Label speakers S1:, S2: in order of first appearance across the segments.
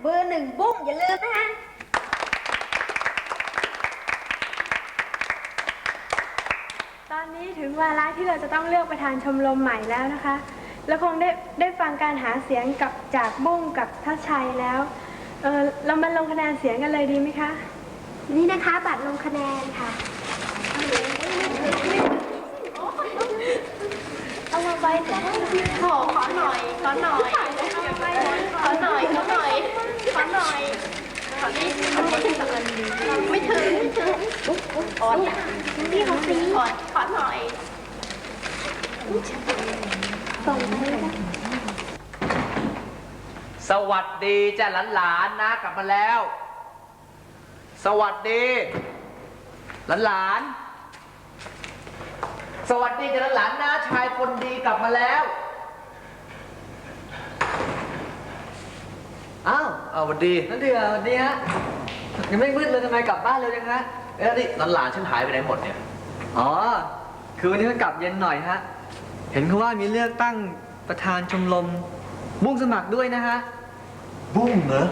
S1: เบอร์หนึ่งบุ้งอย่าลืมนะคะ
S2: ตอนนี้ถึงวาระที่เราจะต้องเลือกประธานชมรมใหม่แล้วนะคะ แล้วคงได้ได้ฟังการหาเสียงกับจากบุ้งกับทัชชัยแล้ว เออเรามาลงคะแนนเสียงกันเลยดีไหมคะ
S1: นี่นะคะบัตรลงคะแนนค่ะ เอามาไว้แต่
S3: ขอขอหน่อย ขอหน่อย ขอหน่อยขอหน่อย ขอหน่อย ขอนี่ ไม่ถึงไม่ถึงขอ
S1: พี่เขาซี
S3: ขอนขอหน่อย
S1: ส่งให้
S4: สวัสดีจ้ะหลานๆนะกลับมาแล้ว สวัสดี หลานๆสวัสดีจ้ะหลานๆนะชายคนดีกลับมาแล้ว อ้าวเอาสวัสดี
S5: นั่นเดือวันนี้ฮะยังไม่มืดเลยทำไมกลับบ้านเร็วจังฮะ
S4: เอ๊ะนี่หลานๆฉันหายไปไหนหมดเนี่ย
S5: อ๋อ คือวันนี้ก็กลับเย็นหน่อยฮะ เห็นเขาว่ามีเลือกตั้งประธานชมรมมุ่งสมัครด้วยนะฮะ
S6: บุ้งเหรอ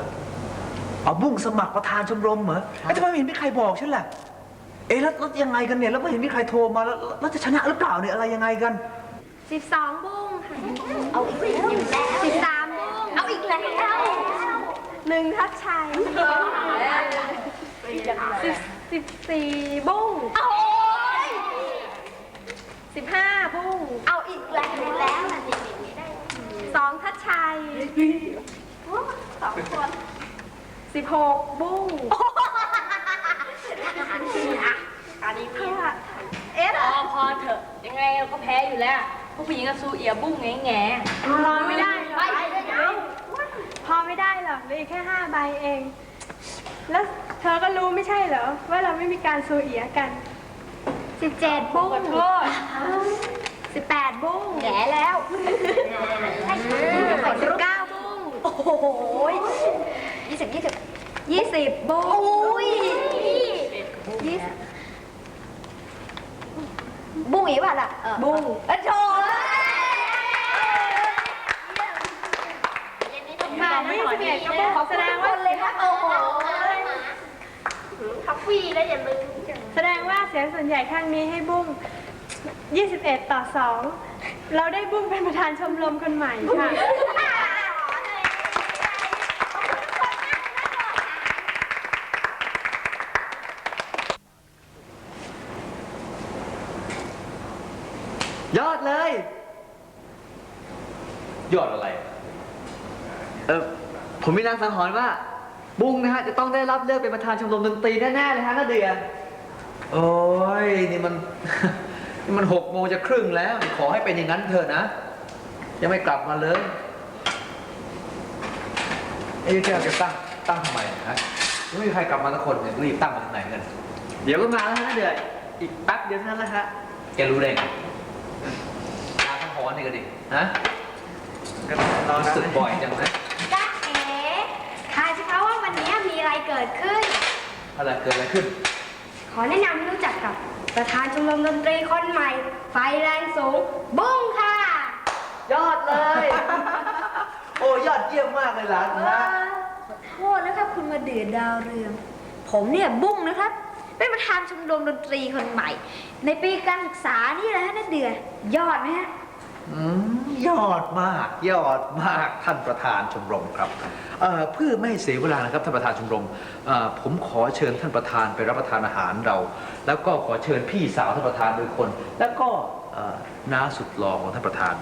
S6: เอาบุ้งสมัครประธานชมรมเหรอเอ้ยทำไมไม่เห็นมีใครบอกฉันล่ะ เอ๊ะแล้วแล้วยังไงกันเนี่ย แล้วไม่เห็นมีใครโทรมาแล้วแล้วจะชนะหรือเปล่าเนี่ยอะไรยังไงกัน
S2: 12บุ้งค่ะ
S1: เอาอีกแล้วสิบสามบุ้งเอาอีกแล้ว
S2: หนึ่งทัชชัยสิบสิบสี่บุ้ง
S1: โอ้ย
S2: สิบห้าบุ้ง
S1: เอาอีกแล้วแล้ว
S2: สองทัชชัย
S1: สองคน
S2: สิบหกบุ้ง
S1: อันนี้พี่
S2: เอ๊ะ
S3: พอพอเถอะ ยังไงเราก็แพ้อยู่แล้วพวกผู้หญิงกับซูเอียบุ้งแง่แง่
S2: พอไม่ได้หรอก
S1: ไปเลยนะ
S2: พอไม่ได้หรอกเหลยแค่ห้าใบเอง แล้วเธอก็รู้ไม่ใช่เหรอ ว่าเราไม่มีการซูเอียกัน
S1: สิบเจ็ดบุ้ง
S3: ขอโทษ
S1: สิบแปดบุ้งแก่แล้วสิบเก้าบุ้งโอ้โหยี่สิบยี่สิบยี่สิบบุ้งโอ้ยยี่สิบบุ้งอีกป่ะล่ะ
S2: บุ้ง
S1: เออโชว์
S2: ค่ะยี่สิบเอ็ดก็บุ้งแสดงว่า
S1: เลยครับโอ้โห
S3: ทับฟี่แล้วอย่าลืม
S2: แสดงว่าเสียงส่วนใหญ่ข้างนี้ให้บุ้ง 21 ต่อ 2 เราได้บุ้งเป็นประธานชมรมคนใหม่ค่ะ
S5: ยอดเลย
S4: ยอดอะไร
S5: เออ ผมมีนางสังหรณ์ว่า บุ้งนะฮะจะต้องได้รับเลือกเป็นประธานชมรมดนตรีแน่ๆเลยฮะน้าเดือ
S4: โอ้ยนี่มัน นี่มันหกโมงจะครึ่งแล้ว ขอให้เป็นอย่างนั้นเถอะนะ ยังไม่กลับมาเลยไอ้ยแกจะตั้งตั้งทำไมนะไม่มีใครกลับมาสักคนเนี่ยรีบตั้งมาทางไหนกัน
S5: เดี๋ยวก็มาแล้วฮะน้าเดืออีกแป๊บเดียวเท่านั้นแหละฮะ
S4: แกรู้ได้ไงตาทั้งหอนนี่ก็ดิฮะ
S5: ก็รอ
S4: รู้
S5: นะ
S4: สึกบ่อยจังนะ
S1: จ้าเอ๋ทายสิคะว่าวันนี้มีอะไร เกิดขึ้น
S4: อะไรเกิดอะไรขึ้น
S1: ขอแนะนำให้รู้จักกับประธานชมรมดนตรีคนใหม่ ไฟแรงสูง บุ้งค่ะ
S5: ยอดเลย
S4: โอ้ยอดเยี่ยมมากเลยหลานนะ
S1: โทษนะครับคุณมาเดือดาวเรือง ผมเนี่ยบุ้งนะครับ เป็นประธานชมรมดนตรีคนใหม่ ในปีการศึกษานี่แหละฮะนั่นเดือยอดไหมฮะ
S6: อืม ยอดมากยอดมากท่านประธานชมรมครับเอ่อเพื่อไม่ให้เสียเวลานะครับท่านประธานชมรมเอ่อผมขอเชิญท่านประธานไปรับประทานอาหารเรา แล้วก็ขอเชิญพี่สาวท่านประธานโดยคน แล้วก็เอ่อน้าสุดหล่อของท่านประธาน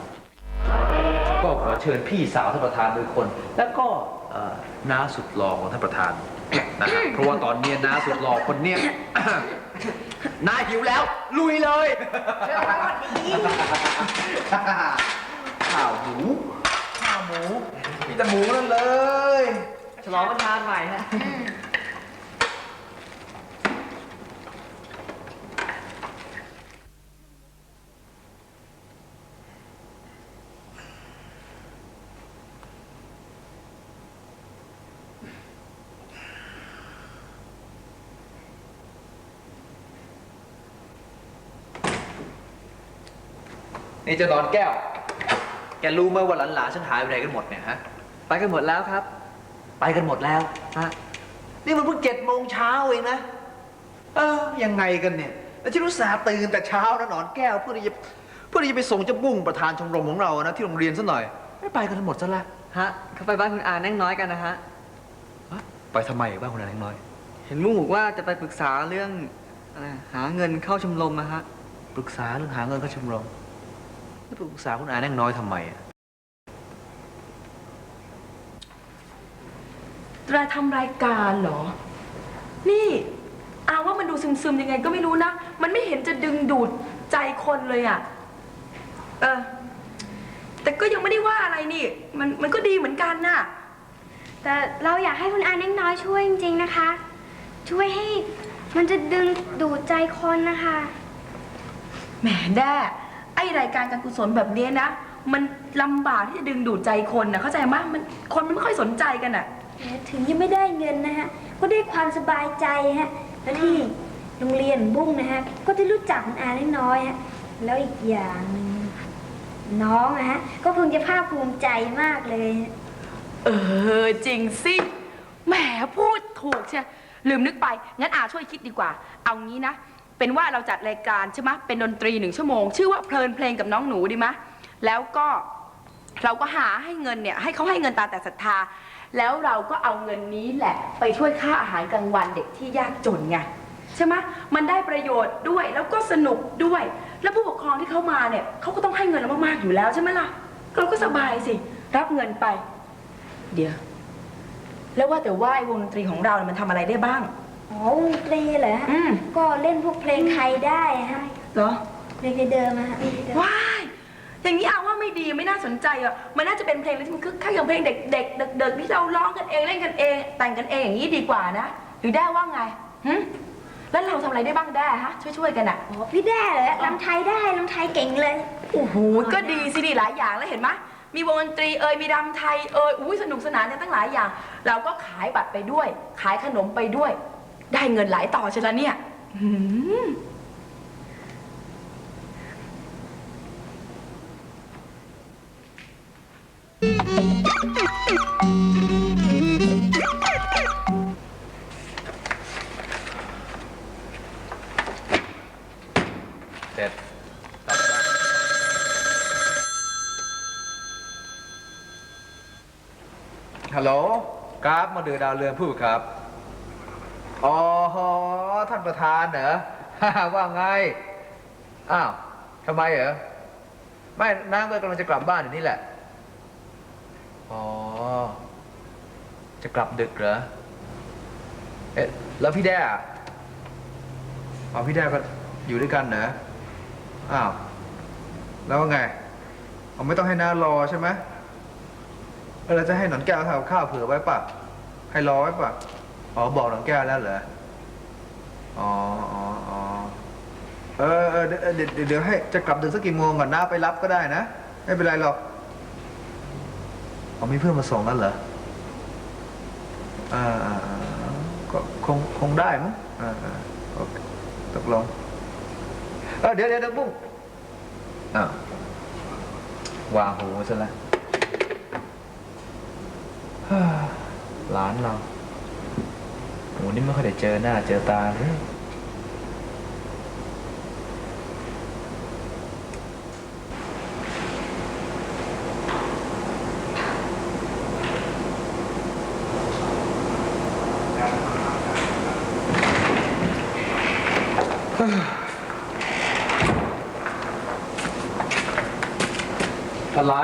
S6: ก็ขอเชิญพี่สาวท่านประธานโดยคน แล้วก็เอ่อน้าสุดหล่อของท่านประธาน นะฮะเพราะว่าตอนเนี้ยน้าสุดหล่อคนเนี้ย น้าหิวแล้ว ลุยเลย ข้าวหมูข้าวหมู มีแต่หมูนั่นเลย
S5: ฉลองประธานใหม่ฮะ
S4: นี่เจะนอนแก้ว แกรู้ไหมว่าหลานๆฉันหายไปไหนกันหมดเนี่ยฮะ
S5: ไปกันหมดแล้วครับ
S6: ไปกันหมดแล้ว
S5: ฮะ
S6: นี่มันเพิ่งเจ็ดโมงเช้าเองนะ เออ ยังไงกันเนี่ย แล้วฉันรู้สาห์ตื่นแต่เช้านะหนอนแก้วเพื่อที่จะเพื่อที่จะไปส่งเจ้าบุ้งประธานชมรมของเรานะที่โรงเรียนซะหน่อย ไม่ไปกันหมดซะละ
S5: ฮะเขาไปบ้านคุณอาแน่งน้อยกันนะฮะ
S6: ฮะไปทำไมบ้านคุณนายเล็กน้อย
S5: เห็นบุ้งบอกว่าจะไปปรึกษาเรื่องอะไรหาเงินเข้าชมรมนะฮะ
S6: ปรึกษาเรื่องหาเงินเข้าชมรม แล้วปรึกษาคุณอาแน่งน้อยทำไมอะ
S7: ตราทำรายการเหรอ นี่อาว่ามันดูซึมๆยังไงก็ไม่รู้นะ มันไม่เห็นจะดึงดูดใจคนเลยอะเออ แต่ก็ยังไม่ได้ว่าอะไรนี่ มันมันก็ดีเหมือนกันน่ะ
S4: แต่เราอยากให้คุณอาเน่งน้อยช่วยจริงๆนะคะ ช่วยให้มันจะดึงดูดใจคนนะคะ
S7: แหมแด้ ไอรายการการกุศลแบบเนี้ยนะ มันลำบากที่จะดึงดูดใจคนนะเข้าใจไหมมันคนมันไม่ค่อยสนใจกันอะ
S1: ถึงยังไม่ได้เงินนะฮะ ก็ได้ความสบายใจฮะ แล้วที่โรงเรียนบุ้งนะฮะ ก็จะรู้จักคุณอาเล็กน้อยฮะ แล้วอีกอย่างหนึ่งน้องนะฮะ ก็คงจะภาคภูมิใจมากเลยฮะ
S7: เออ จริงสิแหมพูดถูกใช่ลืมนึกไป งั้นอาช่วยคิดดีกว่า เอางี้นะ เป็นว่าเราจัดรายการใช่ไหมเป็นดนตรีหนึ่งชั่วโมง ชื่อว่าเพลินเพลงกับน้องหนูดีไหมแล้วก็เราก็หาให้เงินเนี่ยให้เขาให้เงินตาแต่ศรัทธา แล้วเราก็เอาเงินนี้แหละ ไปช่วยค่าอาหารกลางวันเด็กที่ยากจนไงใช่ไหมมันได้ประโยชน์ด้วยแล้วก็สนุกด้วย แล้วผู้ปกครองที่เขามาเนี่ยเขาก็ต้องให้เงินเรามากๆอยู่แล้วใช่ไหมล่ะเราก็สบายสิรับเงินไป เดี๋ยว แล้วว่าแต่ว่าไอ้วงดนตรีของเราเนี่ยมันทำอะไรได้บ้าง
S1: อ๋อวงดนตรีเหรอฮะ
S7: อืม
S1: ก็เล่นพวกเพลงไทยได้ฮะ
S7: เหรอ
S1: เพลงเดิมๆนะฮะเพลงเดิม
S7: ว้าย อย่างนี้เอาว่าไม่ดีไม่น่าสนใจอะ มันน่าจะเป็นเพลงที่มันคึกคักอย่างเพลงเด็กๆเด็กๆที่เราร้องกันเองเล่นกันเอง แต่งกันเองอย่างนี้ดีกว่านะหรือได้ว่าไงหึแล้วเราทำอะไรได้บ้างได้ฮะช่วยๆกันอะ
S1: อ๋อพี่ได้เหรอลำไทยได้ลำไทยเก่งเลย
S7: โอ้โห ก็ดีสิดีหลายอย่างแล้วเห็นไหมมีวงดนตรีเอ่ยมีรำไทยเอ่ยอุ้ยสนุกสนานกันตั้งหลายอย่าง เราก็ขายบัตรไปด้วย ขายขนมไปด้วย ได้เงินหลายต่อใช่แล้วเนี่ยหืม
S6: เสร็จฮัลโหลกราฟมาเดือดาวเรืองพูดครับ อ๋อท่านประธานเหรอ ว่าไง อ้าวทำไมเหรอ ไม่น้ำก็กำลังจะกลับบ้านอยู่นี่แหละ อ๋อ จะกลับดึกเหรอ เอ๊ะ แล้วพี่แด้อะอ๋อพี่แด้ก็อยู่ด้วยกันเหรอ อ้าว แล้วว่าไงเอาไม่ต้องให้น้ารอใช่ไหมเออเราจะให้หนอนแก้วทำกับข้าวเผื่อไว้ปะให้รอไว้ปะ อ๋อบอกหนอนแก้วแล้วเหรอ อ๋ออ๋ออ๋อเออเออเดี๋ยวเดี๋ยวเดี๋ยวเดี๋ยวให้จะกลับดึกสักกี่โมงก่อนน้าไปรับก็ได้นะ ไม่เป็นไรหรอกอ๋อมีเพื่อนมาส่งนั่นเหรออ่าอ่าอ่าก็คงคงได้มั้งอ่าอ่าโอเคตกลงเออเดี๋ยวเดี๋ยวเดี๋ยวบุ้งอ้าววางหูซะแล้วฮ่าหลานเรา โหนี่ไม่ค่อยได้เจอหน้าเจอตาเลยอะไร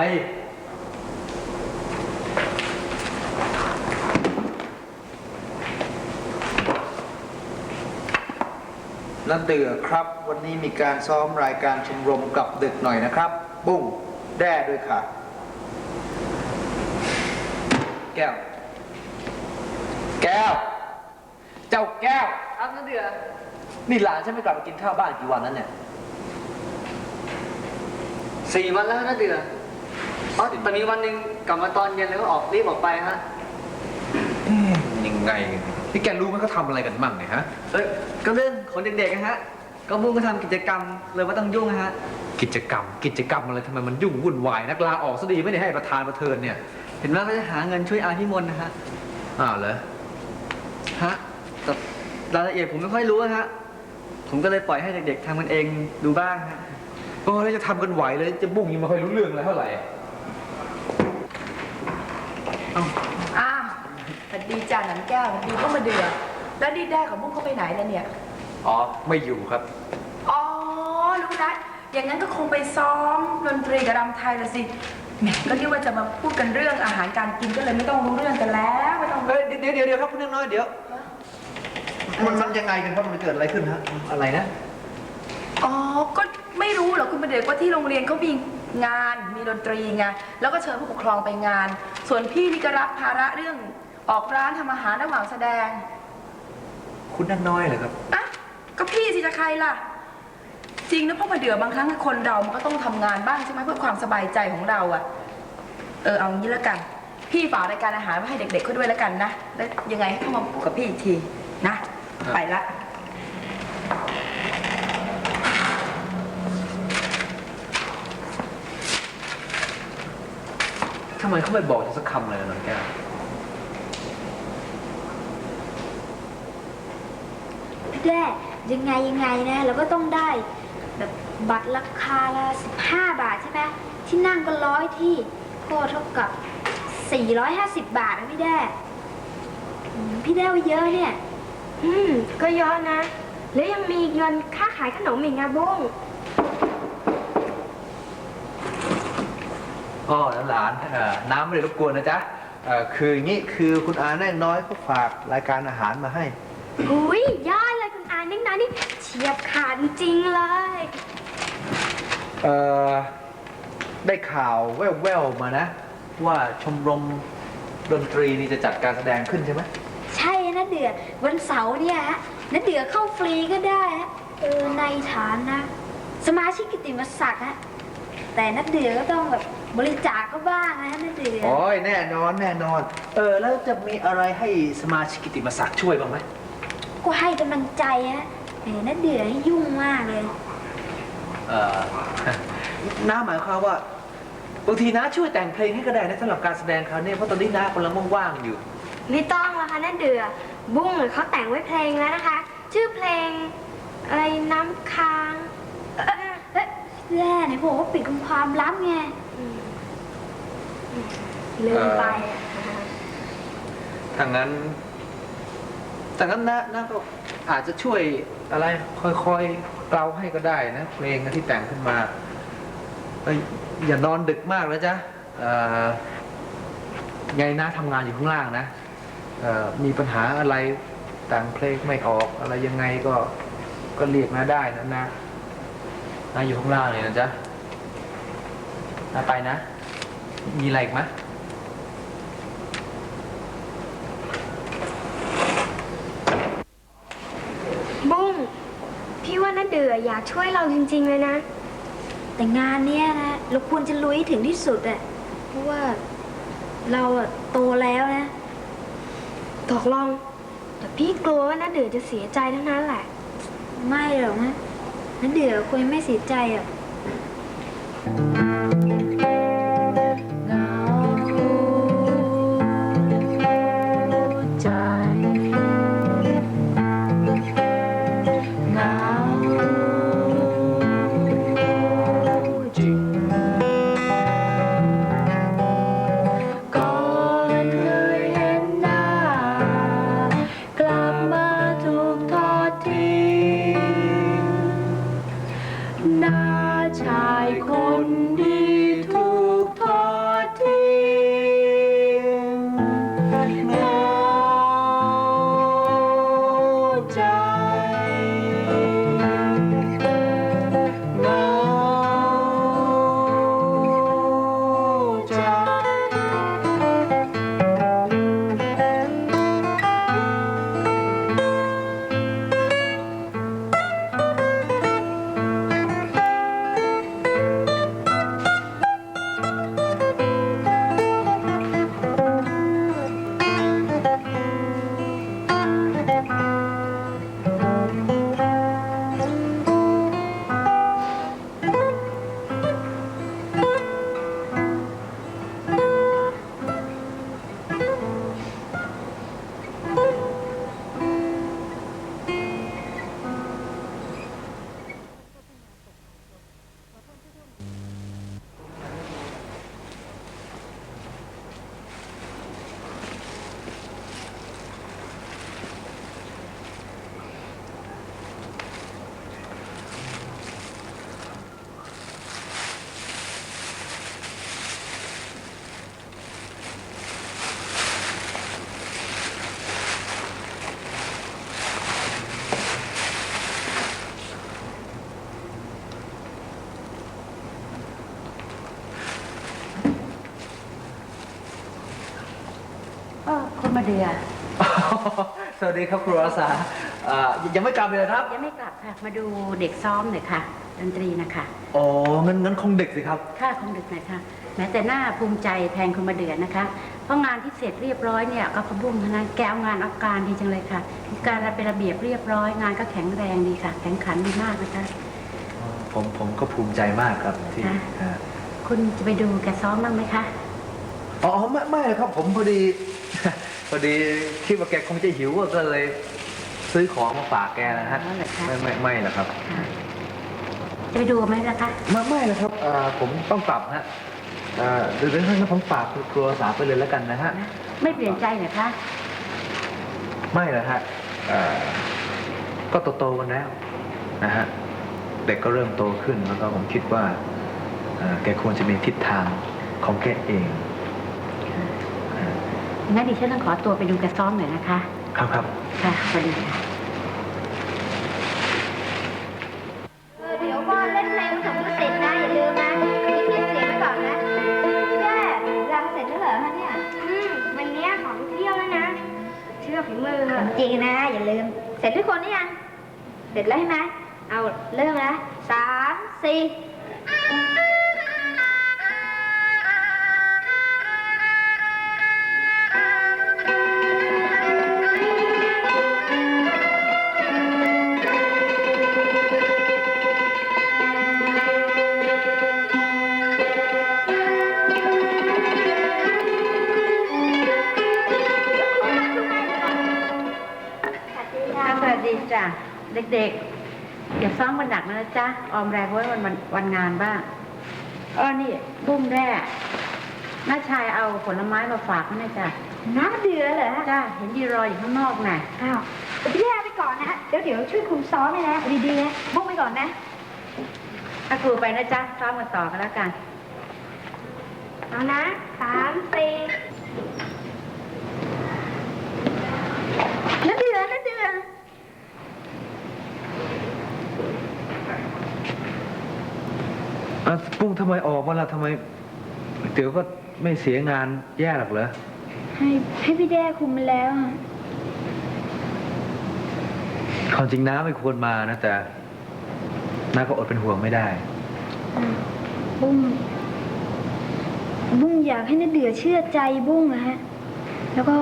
S6: นั่นเตือครับ วันนี้มีการซ้อมรายการชมรมกลับดึกหน่อยนะครับ บุ้งแด้ด้วยค่ะ แก้ว แก้ว เจ้าแก้ว
S5: ครับนั่นเดือนี่หลานฉันไม่กลับมากินข้าวบ้านกี่วันแล้วเนี่ยสี่วันแล้วนะเดืออ๋อแต่มีวันหนึ่งกลับมาตอนเย็นแล้วก็ออกรีบออกไปฮะ
S6: เอ๊ะยัง ไงนี่แกรู้ไหมเขาทำอะไรกันมั่งเนี่ยฮะ
S5: เอ้ยก็เรื่องของเด็กๆนะฮะ ก็บุ้งก็ทำกิจกรรมเลยว่าต้องยุ่งนะฮะ
S6: กิจกรรม กิจกรรมอะไรทำไมมันยุ่งวุ่นวายนักลาออกซะดีไม่ได้ให้ประธานประเทินเนี่ย
S5: เห็นว่าเขาจะหาเงินช่วยอาพี่มนต์นะฮะ
S8: อ้าวเหรอ
S5: ฮะแต่รายละเอียดผมไม่ค่อยรู้อะฮะ ผมก็เลยปล่อยให้เด็กๆทำกันเองดูบ้างฮะ
S6: โอ้แล้วจะทำกันไหวเลยจะบุ้งยังไม่ค่อยรู้เรื่องเลยเท่าไหร่
S7: อ้าว สวัสดีจ้าหนังแก้วสวัสดีเข้ามาเดือแล้วดีแด้กับบุ้งเขาไปไหนแล้วเนี่ย
S6: อ๋อ ไม่อยู่ครับ
S7: อ๋อ รู้ละอย่างนั้นก็คงไปซ้อมดนตรีกับรำไทยละสิแหมก็คิดว่าจะมาพูดกันเรื่องอาหารการกินก็เลยไม่ต้องรู้เรื่องกันแล้วไม่ต้อง
S6: เฮ้ยเดี๋ยวเดี๋ยวเดี๋ยวครับคุณน้อยเดี๋ยว มันมันยังไงกันครับมันเกิดอะไรขึ้นฮะ อะไรนะ
S7: อ๋อ ก็ไม่รู้หรอกคุณประเดชว่าที่โรงเรียนเขามีงานมีดนตรีไง แล้วก็เชิญผู้ปกครองไปงาน ส่วนพี่นี่ก็รับภาระเรื่อง ออกร้านทำอาหารระหว่างแสดง
S6: คุณนั่นน้อยเหรอครับ
S7: อะ ก็พี่สิจะใครล่ะ จริงนะพ่อมาเดือบางครั้งคนเรามันก็ต้องทำงานบ้างใช่ไหมเพื่อความสบายใจของเราอะเออเอางี้แล้วกัน พี่ฝากรายการอาหารไว้ให้เด็กๆเขาด้วยแล้วกันนะ แล้วยังไงให้เข้ามาพูดกับพี่อีกทีนะไปละ
S6: ทำไมเขาไม่บอกสักคำเลยน้องแก้ว
S1: แด้ยังไงยังไงนะเราก็ต้องได้แบบบัตรราคาละ15บาทใช่ไหมที่นั่งก็ร้อยที่ก็เท่ากับ450บาทนะพี่แด้อืมพี่แด้ว่าเยอะเนี่ย
S4: อืม ก็เยอะนะ แล้วยังมีเงินค่าขายขนมอีกนะบุ้ง
S6: พ่อและหลานเอ่อน้ำไม่ได้รบกวนนะจ๊ะเอ่อคืออย่างนี้คือคุณอาแน่น้อยเขาฝากรายการอาหารมาให้
S4: อุ้ยยอด เลยคุณอานิ่งนะนี่เฉียบขาดจริงๆเลย
S6: เอ่อ ได้ข่าวแว่วๆมานะ ว่าชมรมดนตรีนี่จะจัดการแสดงขึ้นใช่ไหม
S1: ใช่นะเดือวันเสาร์เนี่ยฮะนะเดือเข้าฟรีก็ได้ฮะเออในฐานนะ สมาชิกกิตติมศักดิ์ฮะแต่นัดเดือก็ต้องแบบบริจาคก็บ้างนะนัดเดือ
S6: โอ้ยแน่นอนแน่นอน เออ แล้วจะมีอะไรให้สมาชิกกิตติมศักดิ์ช่วยบ้างไหม
S1: ก็ให้กำลังใจฮะแหมนัดเดือนี่ยุ่งมากเลย
S6: เออน้าหมายความว่าบางทีน้าช่วยแต่งเพลงให้ก็ได้นะสำหรับการแสดงคราวนี้เพราะตอนนี้น้ากำลังว่างๆอยู่
S4: ไม่ต้องแล้วค่ะนั่นเดือ บุ้งเขาแต่งไว้เพลงแล้วนะคะ ชื่อเพลงอะไรน้ำค้าง
S1: เอ๊ะเอ๊ะแย่ไหนบอกว่าปิดความลับไง
S4: ลืมไป
S6: ถ้างั้น ถ้างั้นน้าน้าก็อาจจะช่วยอะไรค่อยๆเกลาให้ก็ได้นะเพลงที่แต่งขึ้นมาเอ้ยอย่านอนดึกมากแล้วจ้ะเอ่อไงน้าทำงานอยู่ข้างล่างนะเอ่อมีปัญหาอะไรแต่งเพลงไม่ออกอะไรยังไงก็ก็เรียกน้าได้นะนะน้าอยู่ข้างล่างเลยนะจ๊ะน้าไปนะ มีอะไรอีกไหม
S4: ง พี่ว่านั่นเดื อยากช่วยเราจริง ๆ เลยนะ
S1: แต่งานเนี้ยนะเราควรจะลุยให้ถึงที่สุดอะเพราะว่าเราอะโตแล้วนะ
S4: ตกลง แต่พี่กลัวว่าน้าเดือจะเสียใจเท่านั้นแหละ
S1: ไม่หรอกนะนันเดือควรไม่เสียใจอะ
S7: คุ
S9: ณมาเดือ
S6: สวัสดีครับครูอาสาอ่ายังไม่กลับเลยครับ
S9: ยังไม่กลับค่ะ มาดูเด็กซ้อมหน่อยค่ะ ดนตรีนะคะ
S6: อ๋อ งั้นงั้นคงเด็กสิครับ
S9: ค่าคงดึกหน่อยค่ะ แม้แต่หน้าภูมิใจแทนคุณมาเดือนะคะ เพราะงานที่เสร็จเรียบร้อยเนี่ยก็พะบุ้งนะแกเอางานเอาการดีจังเลยค่ะมีการเป็นระเบียบเรียบร้อย งานก็แข็งแรงดีค่ะ แข็งขันดีมากนะคะ
S6: ผมผมก็ภูมิใจมากครับที่
S9: ค่ะ
S6: อ่า
S9: คุณจะไปดูแกซ้อมบ้างไหมคะ
S6: อ๋อไม่ไม่ครับผมพอดี พอดีคิดว่าแกคงจะหิวก็เลยซื้อของมาฝากแกนะฮะ
S9: อ๋อเหรอคะ
S6: ไม่ไม่ไม่หรอกครับ
S9: ค่ะจะไปดูไหมล่ะคะ
S6: ไม่ไม่หรอกครับอ่าผมต้องกลับฮะอ่าเดี๋ยวเดี๋ยวงั้นผมฝากครัวสาไปเลยแล้วกันนะฮะ
S9: ไม่เปลี่ยนใจเหรอคะ
S6: ไม่หรอกฮะอ่าก็โตโตๆกันแล้วนะฮะเด็กก็เริ่มโตขึ้นแล้วก็ผมคิดว่าอ่าแกควรจะมีทิศทางของแกเองอ่า
S9: งั้นดิฉันต้องขอตัวไปดูแกซ้อมหน่อยนะคะ
S6: ครับครับ
S9: ค่ะสวัสดีค่ะ
S1: เดี๋ยวก่อนเล่นเพลงผสมเสร็จนะ อย่าลืมนะเงียบเสียงไปก่อนนะแย่รำเสร็จแล้วเหรอฮะเนี่ย
S4: อืมวันเนี้ยของเที่ยวแล้วนะ เชื่อฝีมือ
S1: จริงนะ อย่าลืม เสร็จทุกคนหรือยัง เสร็จแล้วใช่ไหมเอาเริ่มนะสามสี่
S9: จ๊ะออมแรงไว้วันวันวันงานบ้างอ้อนี่บุ้มแร่น้าชายเอาผลไม้มาฝากเขาหน่อยจ้ะ
S1: น้ำเดือดเหรอฮะ
S9: จ้าเห็นยีรออยู่ข้างนอกน่ะ
S1: อ้าวเดี๋ยวพี่แย่ไปก่อนนะฮะเดี๋ยวเดี๋ยวช่วยคุมซ้อมเลยนะดีๆนะบุ้งไปก่อนนะ
S9: ถ้าครูไปนะจ๊ะซ้อมกันต่อกันแล้วกัน
S4: เอานะสามสี่
S1: น้ำเดือดน้ำเดือด
S6: อะปุ้งทำไมออกมาล่ะทำไมเดี๋ยวก็ไม่เสียงานแย่หรอกเหรอ
S1: ให้ให้พี่แด้คุมมาแล้วอะ
S6: ความจริงน้าไม่ควรมานะแต่น้าก็อดเป็นห่วงไม่ได้
S1: บุ้งบุ้งอยากให้น้าเดือเชื่อใจบุ้งอะฮะ แล้วก็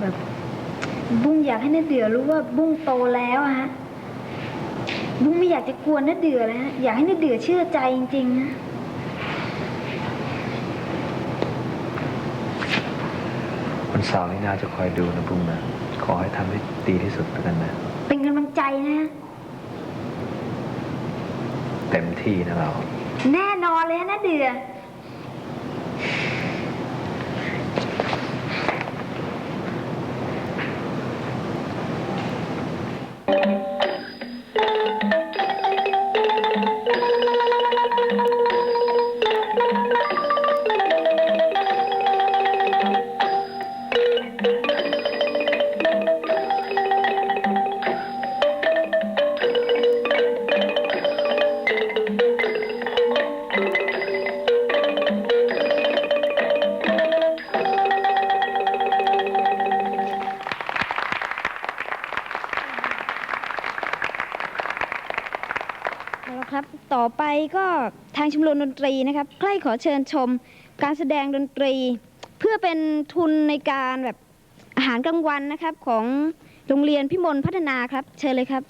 S1: แบบ บุ้งอยากให้น้าเดือรู้ว่าบุ้งโตแล้วอะฮะ บุ้งไม่อยากจะกวนน้าเดือเลยฮะ อยากให้น้าเดือเชื่อใจจริงๆนะ
S6: วันเสาร์นี้น้าจะคอยดูนะปุ้งนะ ขอให้ทำให้ดีที่สุดแล้วกันนะ
S1: เป็นกำลังใจนะฮะ
S6: เต็มที่นะเรา
S1: แน่นอนเลยฮะน้าเดือ ชมรมดนตรีนะครับใกล้ขอเชิญชมการแสดงดนตรี เพื่อเป็นทุนในการแบบอาหารกลางวันนะครับของโรงเรียนพิมลพัฒนาครับ เชิญเลยครับ